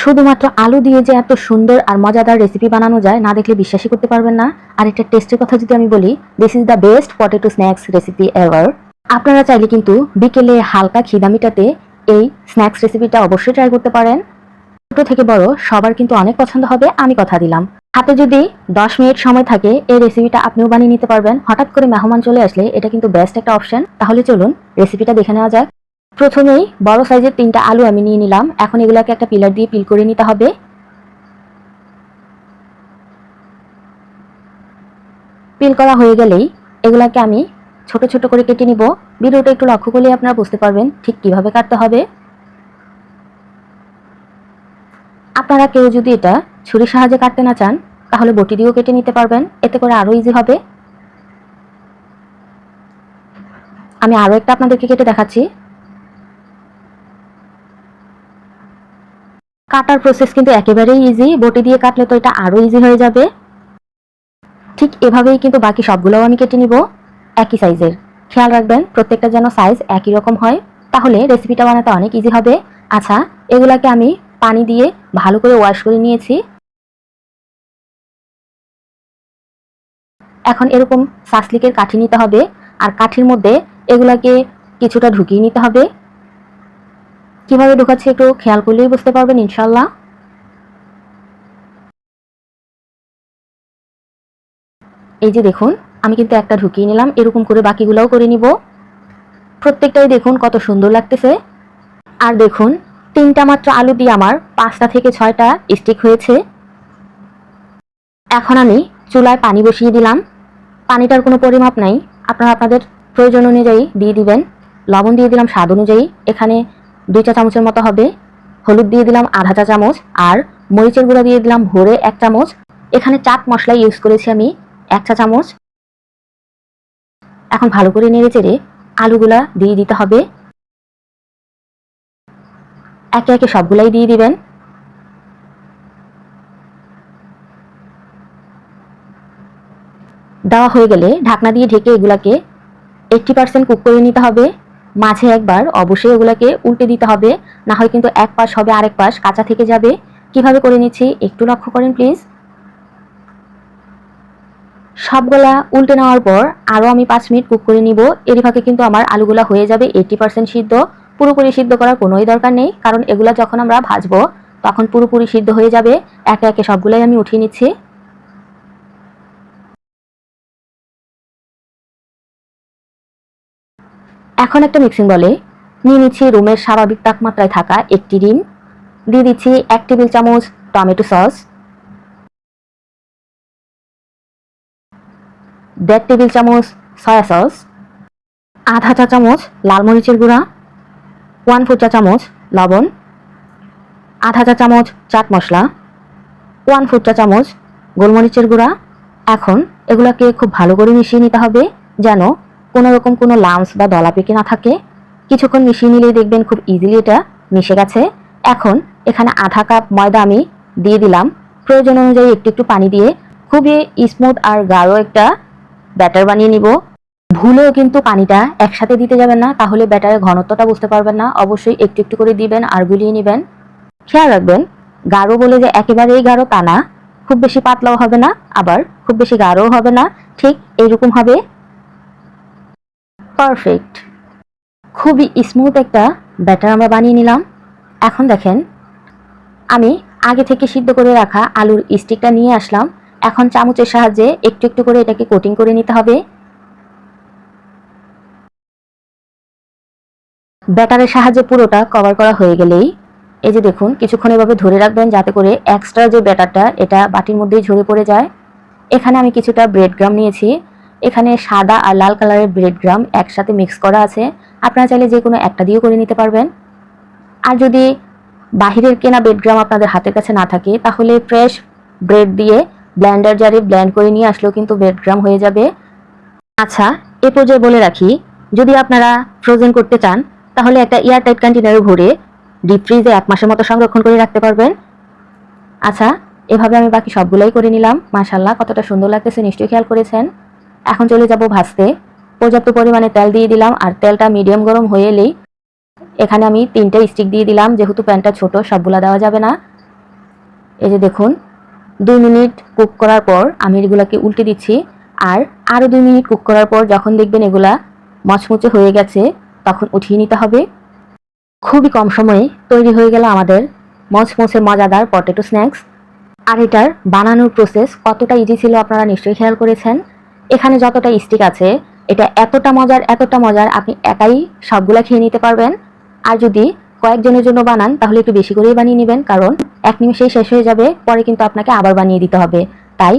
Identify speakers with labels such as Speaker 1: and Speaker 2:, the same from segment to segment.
Speaker 1: শুধুমাত্র আলু দিয়ে যে এত সুন্দর আর মজাদার রেসিপি বানানো যায়, না দেখলে বিশ্বাসই করতে পারবেন না। আর এটা টেস্টের কথা যদি আমি বলি this is the best potato snacks recipe ever আপনারা চাইলে কিন্তু বিকেলে হালকা খিদামিটাতে এই স্ন্যাক্স রেসিপিটা অবশ্যই ট্রাই করতে পারেন। ছোট থেকে বড়, সবার কিন্তু অনেক পছন্দ হবে, আমি কথা দিলাম। হাতে যদি দশ মিনিট সময় থাকে, এই রেসিপিটা আপনিও বানিয়ে নিতে পারবেন। হঠাৎ করে মেহমান চলে আসলে এটা কিন্তু বেস্ট একটা অপশন তাহলে চলুন রেসিপিটা দেখে নেওয়া যাক। প্রথমেই বড় সাইজের তিনটা আলু আমি নিয়ে নিলাম। এখন এগুলোকে একটা পিলার দিয়ে পিল করে নিতে হবে। পিল করা হয়ে গেলেই এগুলাকে আমি ছোট ছোট করে কেটে নিব। ভিডিওটা একটু লক্ষ্য করলে আপনারা বুঝতে পারবেন ঠিক কীভাবে কাটতে হবে। আপনারা কেউ যদি এটা ছুরির সাহায্যে কাটতে না চান, তাহলে বটি দিয়েও কেটে নিতে পারবেন। এতে করে আরও ইজি হবে। আমি আরও একটা আপনাদেরকে কেটে দেখাচ্ছি। কাটার প্রসেস কিন্তু একেবারেই ইজি বটি দিয়ে কাটলে তো এটা আরও ইজি হয়ে যাবে। ঠিক এভাবেই কিন্তু বাকি সবগুলোও আমি কেটে নিব। একই সাইজের খেয়াল রাখবেন, প্রত্যেকটা যেন সাইজ একই রকম হয়। তাহলে রেসিপিটা বানাতে অনেক ইজি হবে। আচ্ছা এগুলাকে আমি পানি দিয়ে ভালো করে ওয়াশ করে নিয়েছি। এখন এরকম সাসলিকের কাঠি নিতে হবে। আর কাঠির মধ্যে এগুলাকে কিছুটা ঢুকিয়ে নিতে হবে। কীভাবে ঢুকাচ্ছি একটু খেয়াল করলেই বুঝতে পারবেন ইনশাল্লাহ এই যে দেখুন, আমি কিন্তু একটা ঢুকিয়ে নিলাম, এরকম করে বাকিগুলোও করে নিব। প্রত্যেকটাই দেখুন কত সুন্দর লাগতেছে। আর দেখুন, তিনটা মাত্র আলু দিয়ে আমার পাঁচটা থেকে ছয়টা স্টিক হয়েছে। এখন আমি চুলায় পানি বসিয়ে দিলাম। পানিটার কোনো পরিমাপ নাই। আপনারা আপনাদের প্রয়োজন অনুযায়ী দিয়ে দিবেন। লবণ দিয়ে দিলাম স্বাদ অনুযায়ী। এখানে দুই চা চামচের মতো হবে। হলুদ দিয়ে দিলাম আধা চা চামচ আর মরিচের গুঁড়া দিয়ে দিলাম ভোরে এক চামচ। এখানে চাট মশলা ইউজ করেছি আমি এক চা চামচ। এখন ভালো করে নেড়ে চেড়ে আলুগুলা দিয়ে দিতে হবে। একে একে সবগুলাই দিয়ে দিবেন। দেওয়া হয়ে গেলে ঢাকনা দিয়ে ঢেকে এগুলাকে এইটটি পার্সেন্ট কুক করে নিতে হবে। মাঝে একবার অবশ্যই এগুলাকে উল্টে দিতে হবে, না হয় কিন্তু এক পাশ হবে আরেক পাশ কাঁচা থেকে যাবে। কীভাবে করে নিচ্ছি? একটু লক্ষ্য করেন প্লিজ সবগুলা উল্টে নেওয়ার পর আরও আমি পাঁচ মিনিট কুক করে নিব। এর ফাঁকে কিন্তু আমার আলুগুলা হয়ে যাবে এইটি পার্সেন্ট সিদ্ধ। পুরোপুরি সিদ্ধ করার কোনোই দরকার নেই, কারণ এগুলা যখন আমরা ভাজবো তখন পুরোপুরি সিদ্ধ হয়ে যাবে। একে একে সবগুলাই আমি উঠিয়ে নিচ্ছি। এখন একটা মিক্সিং বলে। নিয়ে নিচ্ছি রুমের স্বাভাবিক তাপমাত্রায় থাকা একটি ডিম। দিয়ে দিচ্ছি এক টেবিল চামচ টমেটো সস। দেড় টেবিল চামচ সয়া সস আধা চা চামচ লাল মরিচের গুঁড়া। ওয়ান ফোর চা চামচ লবণ। আধা চা চামচ চাট মশলা। ওয়ান ফোর চা চামচ গোলমরিচের গুঁড়া। এখন এগুলোকে খুব ভালো করে মিশিয়ে নিতে হবে যেন কোনো রকম কোনো লামস বা দলা পেকে না থাকে? কিছুক্ষণ মিশিয়ে নিলেই দেখবেন খুব ইজিলি এটা মিশে গেছে। এখন এখানে আধা কাপ ময়দা আমি দিয়ে দিলাম। প্রয়োজন অনুযায়ী একটু একটু পানি দিয়ে খুবই স্মুথ আর গাঢ় একটা ব্যাটার বানিয়ে নিব। ভুলেও কিন্তু পানিটা একসাথে দিতে যাবেন না, তাহলে ব্যাটারের ঘনত্বটা বুঝতে পারবেন না। অবশ্যই একটু একটু করে দিবেন আর গুলিয়ে নেবেন। খেয়াল রাখবেন, গাঢ় বলে যে একেবারেই গাঢ় তা না। খুব বেশি পাতলাও হবে না, আবার খুব বেশি গাঢ়ও হবে না। ঠিক এইরকম হবে পারফেক্ট খুবই স্মুথ একটা ব্যাটার আমরা বানিয়ে নিলাম। এখন দেখেন, আমি আগে থেকে সিদ্ধ করে রাখা আলুর স্টিকটা নিয়ে আসলাম। এখন চামচের সাহায্যে একটু একটু করে এটাকে কোটিং করে নিতে হবে। ব্যাটারের সাহায্যে পুরোটা কভার করা হয়ে গেলেই, এই যে দেখুন, কিছুক্ষণ এভাবে ধরে রাখবেন যাতে করে এক্সট্রা যে ব্যাটারটা, এটা বাটির মধ্যেই ঝরে পড়ে যায়। এখানে আমি কিছুটা ব্রেড গ্রাম নিয়েছি। এখানে সাদা আর লাল কালারের ব্রেড গ্রাম একসাথে মিক্স করা আছে। আপনারা চাইলে যে কোনো একটা দিয়েও করে নিতে পারবেন। আর যদি বাহিরের কেনা ব্রেড গ্রাম আপনাদের হাতের কাছে না থাকে, তাহলে ফ্রেশ ব্রেড দিয়ে ব্ল্যান্ডার জারে ব্ল্যান্ড করে নিয়ে আসলেও কিন্তু ব্রেড গ্রাম হয়ে যাবে। আচ্ছা এ পর্যায়ে বলে রাখি, যদি আপনারা ফ্রোজেন করতে চান, তাহলে একটা এয়ারটাইট কন্টেনারে ভরে ডিপ ফ্রিজে এক মাসের মতো সংরক্ষণ করে রাখতে পারবেন। আচ্ছা এভাবে আমি বাকি সবগুলোই করে নিলাম। মাশাল্লাহ কতটা সুন্দর লাগতেছে, নিশ্চয়ই খেয়াল করেছেন। এখন চলে যাব ভাজতে। পর্যাপ্ত পরিমাণে তেল দিয়ে দিলাম আর তেলটা মিডিয়াম গরম হয়ে এলেই এখানে আমি তিনটে স্টিক দিয়ে দিলাম। যেহেতু প্যানটা ছোট, সবগুলা দেওয়া যাবে না। এই যে দেখুন, দুই মিনিট কুক করার পর আমি এগুলাকে উল্টে দিচ্ছি। আর আরও দুই মিনিট কুক করার পর যখন দেখবেন এগুলা মচমচে হয়ে গেছে, তখন উঠিয়ে নিতে হবে। খুবই কম সময়ে তৈরি হয়ে গেল আমাদের মচমচে মজাদার পটেটো স্ন্যাক্স আর এটার বানানোর প্রসেস কতটা ইজি ছিল আপনারা নিশ্চয়ই খেয়াল করেছেন। এখানে যতটা স্টিক আছে, এটা এতটা মজার এতটা মজার, আপনি একাই সবগুলা খেয়ে নিতে পারবেন। আর যদি কয়েকজনের জন্য বানান, তাহলে একটু বেশি করেই বানিয়ে নেবেন, কারণ এক নিমিষেই শেষ হয়ে যাবে, পরে কিন্তু আপনাকে আবার বানিয়ে দিতে হবে। তাই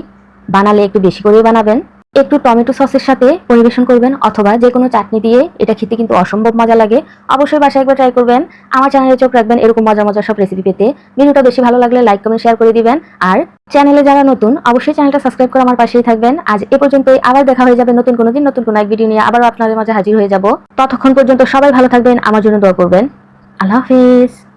Speaker 1: বানালে একটু বেশি করেই বানাবেন। একটু টমেটো সসের সাথে পরিবেশন করবেন অথবা যে কোনো চাটনি দিয়ে। এটা খেতে কিন্তু অসম্ভব মজা লাগে। অবশ্যই বাসায় একবার ট্রাই করবেন। আমার চ্যানেলে চোখ রাখবেন এরকম মজা মজার সব রেসিপি পেতে। ভিডিওটা বেশি ভালো লাগলে লাইক কমেন্ট শেয়ার করে দিবেন। আর চ্যানেলে যারা নতুন, অবশ্যই চ্যানেলটা সাবস্ক্রাইব করে আমার পাশেই থাকবেন। আজ এ পর্যন্তই। আবার দেখা হয়ে যাবে নতুন কোনো দিন, নতুন কোনো এক ভিডিও নিয়ে। আবারও আপনাদের মাঝে হাজির হয়ে যাব। ততক্ষণ পর্যন্ত সবাই ভালো থাকবেন। আমার জন্য দোয়া করবেন। আল্লাহ হাফিজ।